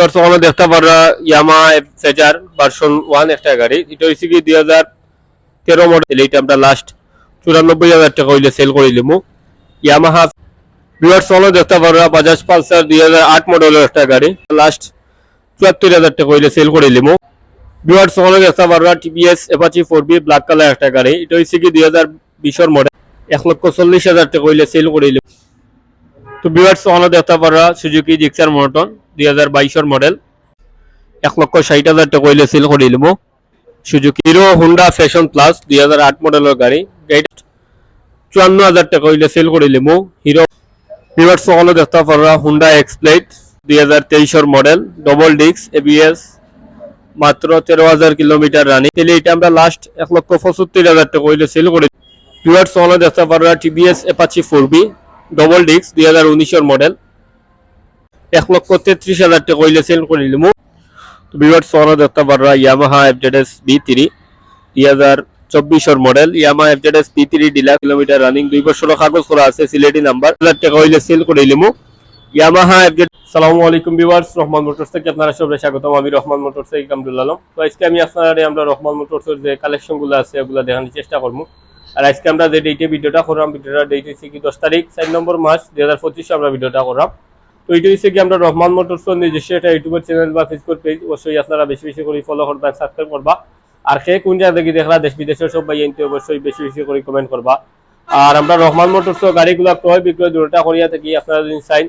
বর্তমানে দেখতে পারা ইয়ামা ফেজার ভার্সন ওয়ান একটা গাড়ি। এটা হয়েছে কি দুই হাজার তেরো মডেল এটা আমরা লাস্ট চুরানব্বই হাজার টাকা হইলে সেল করিলিমু ইয়ামাহা বিয়ার সলো দেখতে পারা বাজাজ পালসার দুই হাজার আট মডেলের একটা গাড়ি। লাস্ট চুয়াত্তর হাজার টাকা হইলে সেল করিলিমু বিয়ার সলো দেখতে পারা TVS Apache four V black colour একটা গাড়ি। এটা হয়েছে কি দুই হাজার বিশের মডেল এক লক্ষ চল্লিশ হাজার টাকা হইলে সেল করিলিমু তো বিয়ার্স অন দেখতে পারা সুজুকি জিক্সার মটন দুই হাজার বাইশের মডেল এক লক্ষ ষাট হাজার টাকা হইলে sell করিলিম Suzuki Hero Honda fashion plus দুই হাজার আট মডেলের গাড়ি। গাড়ি চুয়ান্ন হাজার টাকা হইলে সেল করিলিম হিরো বিয়ার্স অন দেখতে পারা হুন্ডা এক্সপ্লেট দুই হাজার তেইশের মডেল ডবল ডিক্স এবিএস মাত্র তেরো হাজার কিলোমিটার রানিং তাহলে এটা আমরা লাস্ট এক লক্ষ পঁচাত্তর হাজার টাকা হইলে সেল করি ভিউয়ার্স অন দেখতে পারা TVS Apache four V double ডিক্স দুই হাজার উনিশের মডেল এক লক্ষ তেত্রিশ হাজার টাকা হইলে সেল করে নিলাম তো ভিউয়ার্স অন দেখতে পারা ইয়ামাহা এফজেডএস বি থ্রি দুই হাজার চব্বিশের model Yamaha FZS V three dealer kilometre running দুই বছর কাগজ করা আছে, সিলেটি নাম্বার। হাজার টাকা হইলে সেল করে নিলাম ইয়ামাহা এফজেড সালামু আলাইকুম ভিউয়ার্স রহমান মোটরস থেকে আপনারা সবাই স্বাগতম। আমি রহমান মোটরস থেকে কামরুল আলম। তো আজকে আমি আপনারা আমরা রহমান মোটরসের যে কালেকশনগুলো আছে, ওগুলো দেখানোর চেষ্টা করব। আর আজকে আমরা যে ডেটে ভিডিওটা করলাম ভিডিওটা ডেট হচ্ছে কি দশ তারিখ, চার নম্বর মাস দুই হাজার পঁচিশে আমরা ভিডিওটা করলাম। তো এটা হচ্ছে কি আমরা রহমান মোটরস নিজস্ব একটা ইউটিউবের চ্যানেল বা ফেসবুক পেজ অবশ্যই আপনারা বেশি বেশি করে ফলো করবা সাবস্ক্রাইব করবা। আর সে কোন জায়গা থেকে দেখলা, দেশ বিদেশের সব ভাই এনতে অবশ্যই বেশি বেশি করে কমেন্ট করবা। আর আমরা রহমান মোটরস গাড়িগুলো ক্রয় বিক্রয় দুটা করিয়া থাকি, আপনারা যদি চাই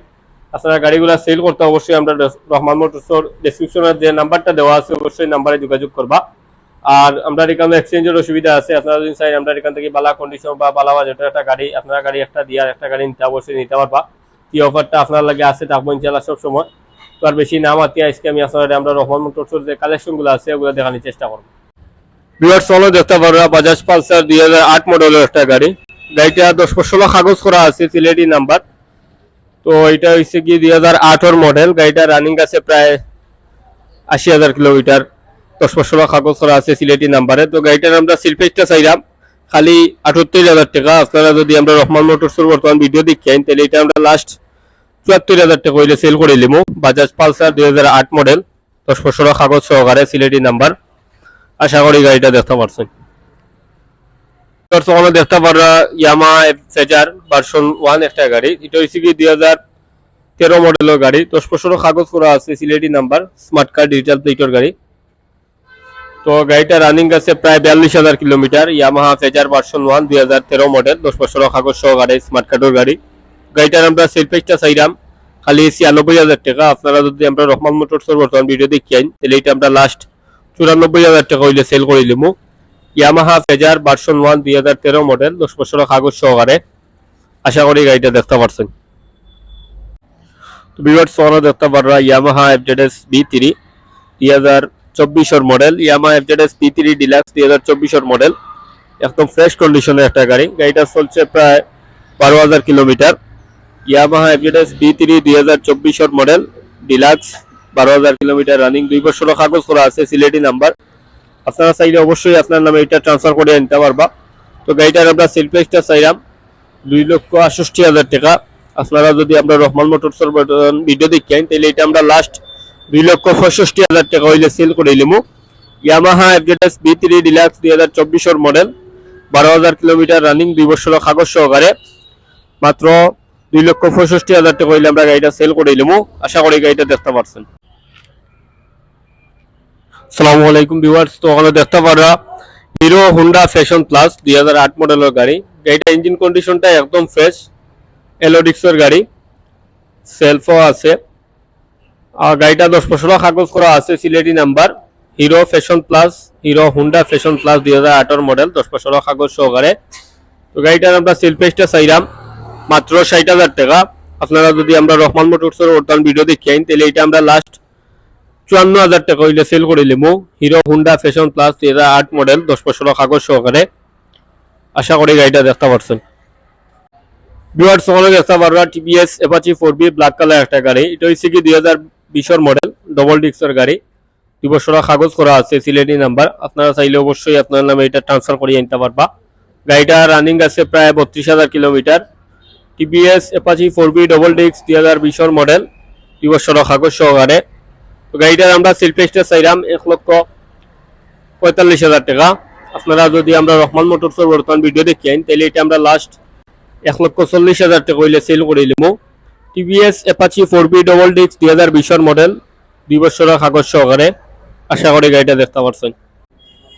আপনারা গাড়িগুলো সেল করতে অবশ্যই আমরা রহমান মোটরসর ডেসক্রিপশনের যে নাম্বারটা দেওয়া আছে, অবশ্যই নাম্বারে যোগাযোগ করবা। আর আমরা এখানে এক্সচেঞ্জের সুবিধা আছে। আপনারা যদি চাই আমরা এখান থেকে বালা কন্ডিশন বা বালা বাজেটের একটা গাড়ি, আপনারা গাড়ি একটা দিয়ে আর একটা গাড়ি নিতে অবশ্যই নিতে পারবা। কি অফারটা আপনার লাগে আছে থাকব ইনশাল্লাহ সব সময় তো আর বেশি নাম আতি আজকে আমি আপনার আমরা রহমান মোটরসের যে কালেকশনগুলো আছে, ওগুলো দেখানোর চেষ্টা করব। বিয়ার সলো দেখতে পারবা বাজাজ পালসার দুই হাজার আট মডেলের একটা গাড়ি। গাড়িটা দশ ষোলো কাগজ করা আছে, সিলেটি নাম্বার। তো এটা হচ্ছে কি দুই হাজার মডেল গাড়িটা রানিং আছে প্রায় আশি হাজার কিলোমিটার। দশ কাগজ করা আছে সিলেটি নাম্বারে তো গাড়িটার আমরা সিলফেসটা চাইলাম খালি আটাত্তর হাজার টাকা। আপনারা যদি আমরা রহমান মোটরসের বর্তমান ভিডিও দেখেন তাহলে এটা আমরা লাস্ট চুয়াত্তর হাজার টাকা হইলে সেল করে নিলাম বাজাজ পালসার দুই হাজার আট মডেল দশ কাগজ সহকারে সিলেটি নাম্বার আশা করি গাড়িটা দেখতে পারছেন। তখন দেখতে পারা ইয়ামা ফেজার ভার্সন ওয়ান একটা গাড়ি। এটা হচ্ছে কি দুই হাজার তেরো মডেলের গাড়ি। দশ বছর কাগজ করা আছে Sylheti number. Smart card digital প্লেটের গাড়ি। তো গাড়িটা রানিং আছে প্রায় বিয়াল্লিশ হাজার kilometre Yamaha Fazer version one দুই হাজার তেরো মডেল দশ বছর কাগজ সহ গাড়ি স্মার্ট কার্ডের গাড়ি। গাড়িটার আমরা সেলফেসটা চাইলাম, খালি ছিয়ানব্বই হাজার টাকা। আপনারা যদি আমরা রহমান মোটরসের বর্তমান ভিডিও দেখিয়েন তাহলে এটা আমরা লাস্ট চুরানব্বই হাজার টাকা হইলে সেল করে নিলাম ইয়ামাহা ফেজার ভার্সন ওয়ান দুই হাজার তেরো মডেল দশ বছর কাগজ সহকারে। আশা করি গাড়িটা দেখতে পারছেন। তো বিভার সোনা দেখতে পাররা ইয়ামাহা এফজেডএস বি থ্রি দুই হাজার চব্বিশের model Yamaha FZS V three deluxe দুই হাজার চব্বিশের মডেল একদম ফ্রেশ কন্ডিশনের একটা গাড়ি। গাড়িটা চলছে প্রায় বারো হাজার kilometre. Yamaha FZS V three দুই হাজার চব্বিশের মডেল ডিলাক্স বারো হাজার কিলোমিটার রানিং দুই বছর কাগজ করা আছে, সিলেটি নাম্বার আপনারা চাইলে অবশ্যই আপনার নামে এটা ট্রান্সফার করে নিতে পারবা। তো গাড়িটার আমরা সেলফেসটা চাইলাম দুই লক্ষ আষষ্টি হাজার টাকা। আপনারা যদি আমরা রহমান মোটরসের ভিডিও দেখেন, তাহলে এটা আমরা লাস্ট দুই লক্ষ পঁয়ষট্টি হাজার টাকা হইলে সেল করে নিলাম Yamaha FZS V three deluxe দুই হাজার চব্বিশের মডেল বারো হাজার কিলোমিটার রানিং দুই বছর কাগজ সহকারে। মাত্র দুই লক্ষ পঁয়ষট্টি হাজার টাকা হইলে আমরা গাড়িটা সেল করে নিলাম আশা করি গাড়িটা দেখতে পারছেন। সালামু আলাইকুম ভিউয়ার্স তো ওখানে দেখতে পারা হিরো হুন্ডা ফ্যাশন প্লাস দুই হাজার আট মডেলের গাড়ি। গাড়িটা ইঞ্জিন কন্ডিশনটা একদম ফ্রেশ এলোডিক্সের গাড়ি। সেলফও আছে। গাড়িটা দশ বছর কাগজ করা আছে, Sylheti number, Hero fashion plus, Hero Honda fashion plus দুই হাজার আটের মডেল, দশ বছর কাগজ সহকারে। তো গাড়িটার আমরা সেল প্রাইসটা চাইলাম মাত্র ষাট হাজার টাকা। আপনারা যদি আমরা রহমান মোটরসের বর্তমান ভিডিও দেখি আইন, তাহলে এটা আমরা লাস্ট চুয়ান্ন হাজার টাকা হইলে সেল করে নিলাম হিরো হুন্ডা ফ্যাশন প্লাস দুই হাজার আট মডেল, দশ বছর কাগজ সহকারে। আশা করি গাড়িটা দেখতে পারছেন। বিওয়ার্স ওখানে দেখতে পারবা TVS Apache four V black colour একটা গাড়ি। এটা হচ্ছে কি দুই হাজার বিশের মডেল ডবল ডিক্সের গাড়ি। দুই কাগজ করা আছে, সিলেটি নাম্বার আপনারা চাইলে অবশ্যই আপনার নামে এটা ট্রান্সফার করিয়ে নিতে পারবা। গাড়িটা রানিং আছে প্রায় বত্রিশ হাজার kilometre. TVS Apache four V double ডিক্স দুই হাজার বিশের মডেল দুই কাগজ সহকারে। তো গাড়িটার আমরা সেল প্রাইসটা চাইলাম এক লক্ষ পঁয়তাল্লিশ হাজার টাকা। আপনারা যদি আমরা রহমান মোটরসের বর্তমান ভিডিও দেখেন তাহলে এটা আমরা লাস্ট এক লক্ষ চল্লিশ হাজার টাকা হইলে সেল করে দিলাম TVS Apache four V double ডিক্স দুই হাজার বিশের মডেল দুই বছরের কাগজ সহকারে। আশা করি গাড়িটা দেখতে পারছেন।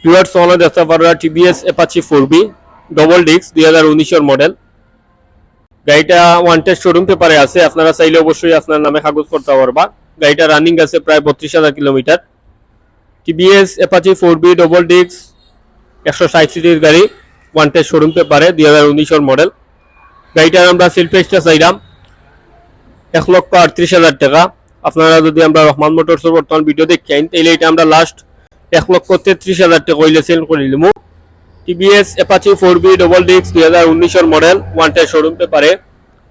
ভিউয়ার্স ওখানে দেখতে পারবা TVS Apache four V double ডিক্স দুই হাজার উনিশের মডেল গাড়িটা ওয়ান টেস্ট শোরুম পেপারে আছে। আপনারা চাইলে অবশ্যই আপনার নামে কাগজ করতে পারবা। গাড়িটা রানিং আছে প্রায় বত্রিশ হাজার kilometre. TVS Apache four V double ডিক্স একশো ষাট সিটির গাড়ি ওয়ান টেস্ট শোরুম পেপারে দুই হাজার উনিশের মডেল গাড়িটার আমরা সেল প্রাইসটা চাইলাম। এক লক্ষ আটত্রিশ হাজার টাকা। আপনারা যদি আমরা রহমান মোটরসের বর্তমান ভিডিও দেখেন তাহলে এটা আমরা লাস্ট এক লক্ষ তেত্রিশ হাজার টাকা হইলে সেল করে দিলাম TVS Apache four V double ডিক্স দুই হাজার উনিশের মডেল ওয়ান টেস্ট শোরুম পেপারে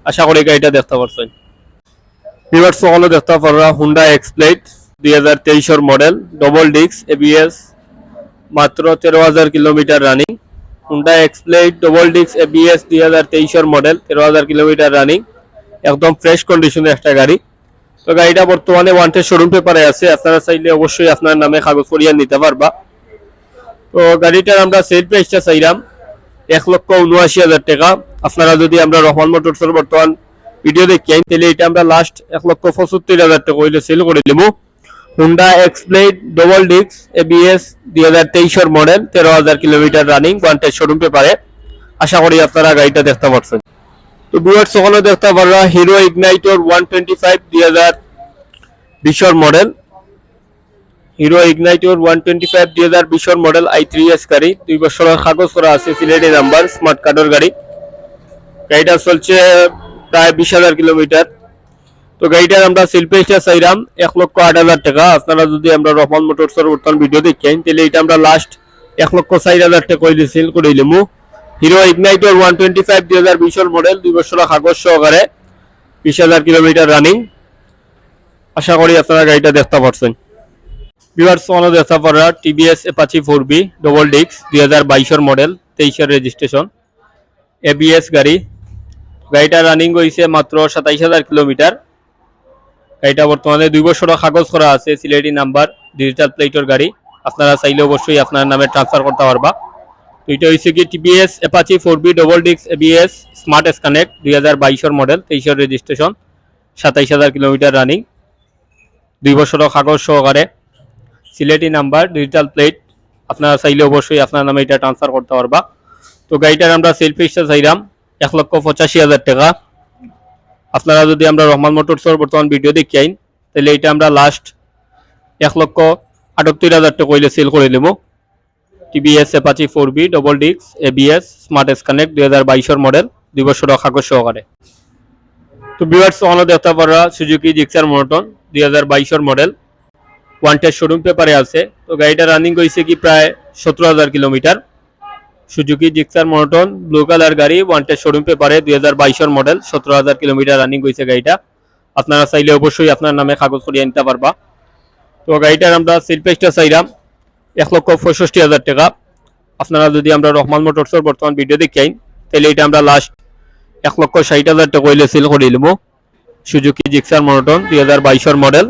আশা করি গাড়িটা দেখতে পারছেন। ভিভার সকলে দেখতে পাররা হুন্ডা এক্সপ্লেট দুই হাজার তেইশের মডেল ডবল ডিক্স এবিএস মাত্র তেরো হাজার kilometre running Honda X blade double ডিক্স এবিএস দুই হাজার তেইশের মডেল তেরো হাজার কিলোমিটার রানিং একদম ফ্রেশ কন্ডিশনের একটা গাড়ি। তো গাড়িটা বর্তমানে ওয়ান্টেড শোরুম পেপারে আছে। আপনারা চাইলে অবশ্যই আপনার নামে কাগজ করিয়া নিতে পারবা। তো গাড়িটার আমরা সেল প্রাইসটা চাইলাম এক লক্ষ উনআশি হাজার টাকা। আপনারা যদি আমরা রহমান মোটরসের বর্তমান ভিডিও দেখি, তাহলে এটা আমরা লাস্ট এক লক্ষ পঁচাত্তর হাজার টাকা হইলে সেল করে দিব। হুন্ডা এক্সপ্লেড ডবল ডিক্স এবিএস দুই হাজার তেইশের মডেল তেরো হাজার কিলোমিটার রানিং ওয়ান্টেড শোরুম পেপারে আশা করি আপনারা গাড়িটা দেখতে পাচ্ছেন তো ডুয়ার্স ওখানে দেখতে পারবা Hero Ignitor one twenty five দুই হাজার Bishr model Hero Ignitor one twenty five দুই হাজার বিশর মডেল আই থ্রি এস গাড়ি। দুই বছরের কাগজ করা আছে, সিলেটি নাম্বার স্মার্ট কার্ডের গাড়ি। গাড়িটা চলছে প্রায় বিশ হাজার কিলোমিটার। তো গাড়িটার আমরা সেল প্রাইসটা চাইলাম এক লক্ষ আট হাজার টাকা। আপনারা যদি আমরা রহমান মোটরসের বর্তমান ভিডিও দেখেন, তাহলে এটা আমরা লাস্ট এক লক্ষ চার হাজার টাকা হইলে সেল করে দিলাম। Hero Ignitor one twenty five দুই হাজার বিশর মডেল দুই বছরের কাগজ সহকারে বিশ হাজার কিলোমিটার রানিং আশা করি আপনারা গাড়িটা দেখতে পারছেন। ভিউয়ার্স ওয়ান দেখতে পারা TVS Apache four V double ডিক্স দুই হাজার বাইশের মডেল তেইশের রেজিস্ট্রেশন এবিএস গাড়ি। গাড়িটা রানিং হয়েছে মাত্র সাতাইশ হাজার কিলোমিটার গাড়িটা বর্তমানে দুই বছরের কাগজ করা আছে, সিলেটি নাম্বার ডিজিটাল প্লেটের গাড়ি। আপনারা চাইলে অবশ্যই আপনার নামে ট্রান্সফার করতে পারবা। তো এটা হয়েছে কি TVS Apache four V double ডিক্স এবিএস স্মার্ট এস কানেক্ট দুই হাজার বাইশের মডেল তেইশের রেজিস্ট্রেশন সাতাইশ হাজার কিলোমিটার রানিং দুই বছরের কাগজ সহকারে, সিলেটি নাম্বার ডিজিটাল প্লেট আপনারা চাইলে অবশ্যই আপনার নামে এটা ট্রান্সফার করতে পারবা। তো গাড়িটার আমরা সেল প্রাইসটা চাইলাম এক লক্ষ পঁচাশি হাজার টাকা। আপনারা যদি আমরা রহমান মোটরসের বর্তমান ভিডিও দেখি আইন, তাহলে এটা আমরা লাস্ট এক লক্ষ আটাত্তর হাজার টাকা হইলে সেল করে দেবো। TVS Apache four V double ডিক্স এবিএস স্মার্ট এস কানেক্ট দুই হাজার বাইশের মডেল দুই বছর কাগজ সহকারে। তো বিভার্স অনও দেখতে পারা সুজুকি জিক্সার মোটন দুই হাজার বাইশের মডেল ওয়ান্টেড শোরুম পেপারে আছে। তো গাড়িটা রানিং হয়েছে কি প্রায় সতেরো হাজার কিলোমিটার। সুজুকি জিক্সার মোটন ব্লু কালার গাড়ি ওয়ান্টেড শোরুম পেপারে দুই হাজার বাইশের মডেল সতেরো হাজার কিলোমিটার রানিং হয়েছে গাড়িটা। আপনারা চাইলে অবশ্যই আপনার নামে কাগজ করিয়ে নিতে পারবা। তো গাড়িটার আমরা সেল প্রাইসটা চাইলাম। এক লক্ষ পঁয়ষষ্টি হাজার টাকা। আপনারা যদি আমরা রহমান মোটরসের বর্তমান ভিডিও দেখাই, তাহলে এটা আমরা লাস্ট এক লক্ষ ষাট হাজার টাকা হইলে সেল করে নিব। সুজুকি জিক্সার মোটন দুই হাজার বাইশের মডেল